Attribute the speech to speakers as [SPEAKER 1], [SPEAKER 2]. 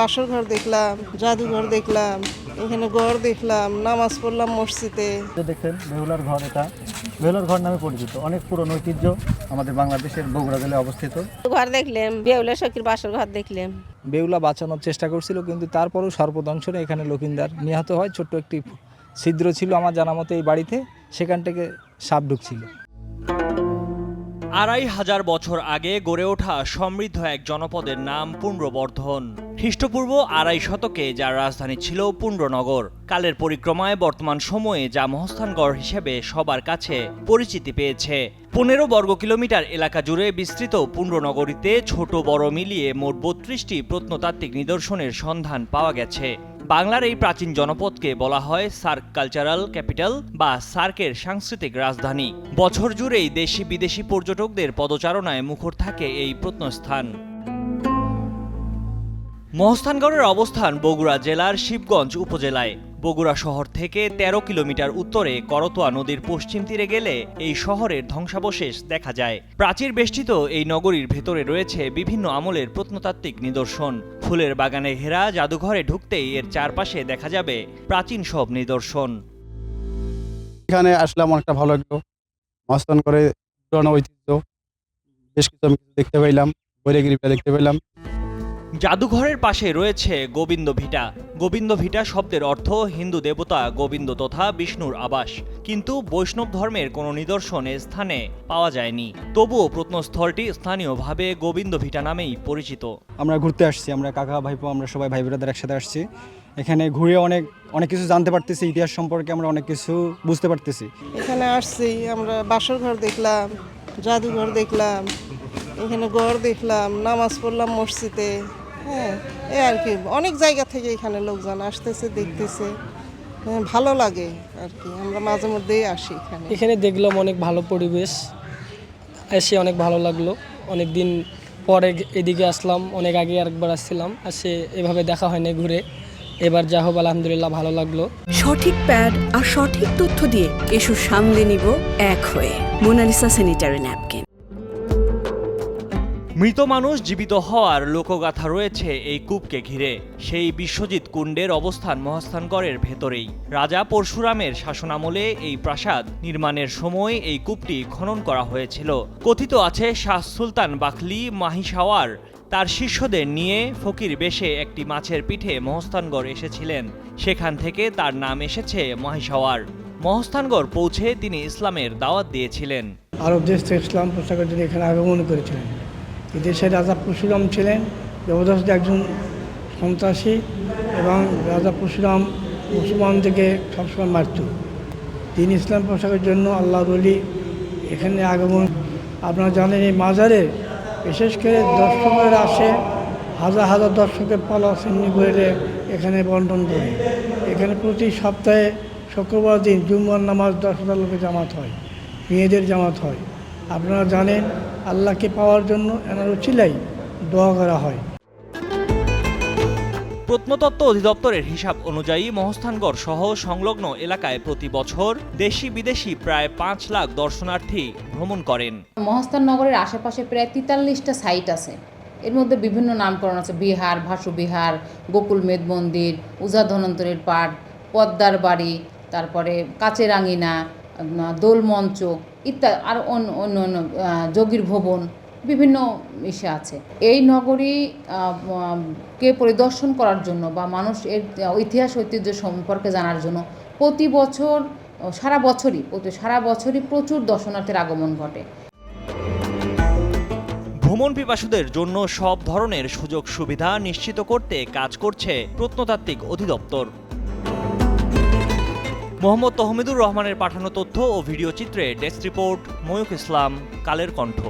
[SPEAKER 1] বাসর ঘর দেখলাম জাদুঘর দেখলাম এখানে গড় দেখলাম নামাজ পড়লাম মসজিদে।
[SPEAKER 2] যে দেখছেন বেহুলার ঘর এটা। বেহুলার ঘর নামে পরিচিত অনেক পুরনো ঐতিহ্য আমাদের বাংলাদেশের বগুড়া জেলায় অবস্থিত।
[SPEAKER 3] ঘর দেখলাম বেহুলা সখীর বাসর ঘর দেখলাম
[SPEAKER 4] বেউলা বাঁচানোর চেষ্টা করছিল কিন্তু তারপরেও সর্বদংশনে এখানে লকিন্দার নিহত হয়। ছোট্ট একটি ছিদ্র ছিল আমার জানা মতো এই বাড়িতে সেখান থেকে সাপ ঢুকছিল।
[SPEAKER 5] আড়াই হাজার বছর আগে গড়ে ওঠা সমৃদ্ধ এক জনপদের নাম পুণ্ড্রবর্ধন খ্রিস্টপূর্ব আড়াই শতকে যার রাজধানী ছিল পুণ্ড্রনগর কালের পরিক্রমায় বর্তমান সময়ে যা মহস্থানগড় হিসেবে সবার কাছে পরিচিতি পেয়েছে। পনেরো বর্গ কিলোমিটার এলাকা জুড়ে বিস্তৃত পুণ্ড্রনগরীতে ছোট বড় মিলিয়ে মোট বত্রিশটি প্রত্নতাত্ত্বিক নিদর্শনের সন্ধান পাওয়া গেছে। বাংলার এই প্রাচীন জনপদকে বলা হয় সার্ক কালচারাল ক্যাপিটাল বা সার্কের সাংস্কৃতিক রাজধানী। বছর জুড়েই দেশি বিদেশি পর্যটকদের পদচারণায় মুখর থাকে এই প্রত্নস্থান। মহস্থানগড়ের অবস্থান বগুড়া জেলার শিবগঞ্জ উপজেলায়। বগুড়া শহর থেকে ১৩ কিলোমিটার উত্তরে করতোয়া নদীর পশ্চিম তীরে গেলে এই শহরের ধ্বংসাবশেষ দেখা যায়। প্রাচীর বেষ্টিত এই নগরীর ভেতরে রয়েছে বিভিন্ন আমলের প্রত্নতাত্ত্বিক নিদর্শন। ফুলের বাগানে ঘেরা জাদুঘরে ঢুকতেই এর চারপাশে দেখা যাবে প্রাচীন সব নিদর্শন।
[SPEAKER 6] এখানে আসলাম অনেকটা ভালো লাগল। মস্তান করে ঐতিহ্য। বেশ কিছু আমি দেখতে পাইলাম, বৈরাগিরিটা দেখতে পেলাম।
[SPEAKER 5] জাদুঘরের পাশে রয়েছে গোবিন্দ ভিটা। গোবিন্দ ভিটা শব্দের অর্থ হিন্দু দেবতা গোবিন্দ তথা বিষ্ণুর আবাস। কিন্তু বৈষ্ণব ধর্মের কোনো নিদর্শন এ স্থানে পাওয়া যায়নি। তবুও প্রত্নস্থলটি স্থানীয়ভাবে গোবিন্দ ভিটা নামেই পরিচিত।
[SPEAKER 7] আমরা ঘুরতে আসছি আমরা কাকা ভাইপো আমরা সবাই ভাই বোনেদের একসাথে আসছি। এখানে ঘুরে অনেক অনেক কিছু জানতে পারতেছি ইতিহাস সম্পর্কে আমরা অনেক কিছু বুঝতে পারতেছি।
[SPEAKER 1] এখানে আসছি আমরা বাসর ঘর দেখলাম জাদুঘর দেখলাম এখানে ঘর দেখলাম নামাজ পড়লাম মসজিদে। হ্যাঁ এই আর কি। অনেক জায়গা থেকে এখানে লোকজন আসতেছে দেখতেছে। হ্যাঁ, ভালো লাগে আর কি। আমরা মাঝে মধ্যেই আসি এখানে।
[SPEAKER 8] এখানে দেখলাম অনেক ভালো পরিবেশ। এসে অনেক ভালো লাগল। অনেক দিন পরে এদিকে আসলাম অনেক আগে আরেকবার আসছিলাম। আসে এভাবে দেখা হয়নি ঘুরে। এবার যা হোক আলহামদুলিল্লাহ ভালো লাগল।
[SPEAKER 9] সঠিক প্যাড আর সঠিক তথ্য দিয়ে এসু সামলে নিব এক হয়ে। Monalisa sanitary napkin.
[SPEAKER 5] মৃত মানুষ জীবিত হওয়ার লোকগাথা রয়েছে এই কূপকে ঘিরে। সেই বিশ্বজিৎ কুণ্ডের অবস্থান মহাস্থানগড়ের ভেতরেই। রাজা পরশুরামের শাসনামলে এই প্রাসাদ নির্মাণের সময় এই কূপটি খনন করা হয়েছিল। কথিত আছে, শাহ সুলতান বাখলি মাহিসাওয়ার তার শিষ্যদের নিয়ে ফকির বেশে একটি মাছের পিঠে মহস্থানগড় এসেছিলেন। সেখান থেকে তার নাম এসেছে মাহিসাওয়ার মহস্থানগড় পৌঁছে তিনি ইসলামের দাওয়াত দিয়েছিলেন।
[SPEAKER 8] আরব দেশ থেকে ইসলাম প্রচারের জন্য এখানে আগমন করেছিলেন। এই দেশের রাজা পরশুরাম ছিলেন, জবরদস্ত একজন সন্ত্রাসী এবং রাজা পরশুরাম মুসলমানদেরকে সবসময় মারত। তিনি ইসলাম প্রচারের জন্য আল্লাহ বলি এখানে আগমন। আপনারা জানেন এই মাজারে বিশেষ করে দর্শকেরা আসে, হাজার হাজার দর্শকের পালা শ্রেণি করে এখানে বন্টন করে। এখানে প্রতি সপ্তাহে শুক্রবার দিন জুম্মার নামাজ দশ হাজার লোকের জামাত হয়, মেয়েদের জামাত হয়। আপনারা জানেন আল্লাহকে পাওয়ার জন্য এনার উচিলাই দোয়া করা হয়।
[SPEAKER 5] প্রত্নতত্ত্ব অধিদপ্তরের হিসাব অনুযায়ী মহস্থানগড় সহ সংলগ্ন এলাকায় প্রতি বছর দেশি বিদেশি প্রায় পাঁচ লাখ দর্শনার্থী ভ্রমণ করেন।
[SPEAKER 3] মহস্থান নগরের আশেপাশে প্রায় তেতাল্লিশটা সাইট আছে। এর মধ্যে বিভিন্ন নামকরণ আছে বিহার ভাসু বিহার গোকুল মেদ মন্দির উজা ধনন্তরের পাট পদ্মার বাড়ি তারপরে কাচের আঙিনা উম, দোল মঞ্চ ইত্যাদি, আর অন্য অন্য অন্য যোগীর ভবন, বিভিন্ন ইসে আছে। এই নগরী কে পরিদর্শন করার জন্য বা মানুষ এর ইতিহাস, ঐতিহ্য সম্পর্কে জানার জন্য প্রতি বছর সারা বছরই, প্রতি, সারা বছরই প্রচুর দর্শনার্থীর আগমন ঘটে।
[SPEAKER 5] ভ্রমণ পিপাসুদের জন্য সব ধরনের সুযোগ সুবিধা নিশ্চিত করতে কাজ করছে প্রত্নতাত্ত্বিক অধিদপ্তর। মোহাম্মদ তহমিদুর রহমানের পাঠানো তথ্য ও ভিডিও চিত্রে ডেস্ক রিপোর্ট ময়ূক ইসলাম কালের কণ্ঠ।